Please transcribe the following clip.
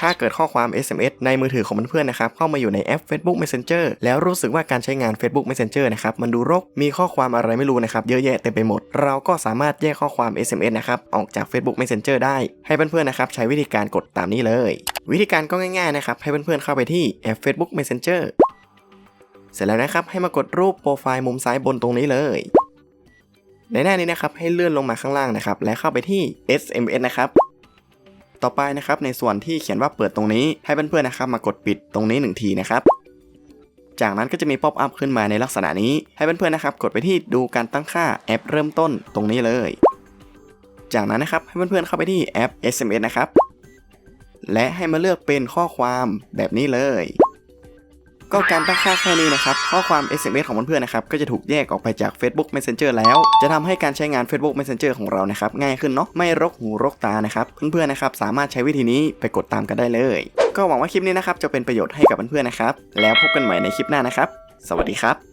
ถ้าเกิดข้อความ SMS ในมือถือของเพื่อนๆนะครับเข้ามาอยู่ในแอป Facebook Messenger แล้วรู้สึกว่าการใช้งาน Facebook Messenger นะครับมันดูรกมีข้อความอะไรไม่รู้นะครับเยอะแยะเต็มไปหมด เราก็สามารถแยกข้อความ SMS นะครับออกจาก Facebook Messenger ได้ให้เพื่อนๆนะครับใช้วิธีการกดตามนี้เลย วิธีการก็ง่ายๆนะครับให้เพื่อนๆเข้าไปที่แอป Facebook Messenger เสร็จแล้วนะครับให้มากดรูปโปรไฟล์มุมซ้ายบนตรงนี้เลยในหน้านี้นะครับให้เลื่อนลงมาข้างล่างนะครับและเข้าไปที่ SMS นะครับ ต่อไปนะครับในส่วนที่เขียนว่าเปิดตรงนี้ให้เพื่อนๆนะครับมากดปิดตรงนี้หนึ่งทีนะครับจากนั้นก็จะมีป๊อปอัพขึ้นมาในลักษณะนี้ ให้เพื่อนๆนะครับ กดไปที่ดูการตั้งค่าแอปเริ่มต้นตรงนี้เลย จากนั้นนะครับให้เพื่อนๆเข้าไปที่แอป SMS นะครับ และให้มาเลือกเป็นข้อความแบบนี้เลย ก็การตั้งค่าแค่นี้นะครับ ข้อความ SMS ของเพื่อนๆนะครับ ก็จะถูกแยกออกไปจาก Facebook Messenger แล้ว จะทำให้การใช้งาน Facebook Messenger ของเรานะครับ ง่ายขึ้นเนาะ ไม่รกหูรกตานะครับ เพื่อนๆนะครับ สามารถใช้วิธีนี้ไปกดตามกันได้เลย ก็หวังว่าคลิปนี้นะครับ จะเป็นประโยชน์ให้กับเพื่อนๆนะครับ แล้วพบกันใหม่ในคลิปหน้านะครับ สวัสดีครับ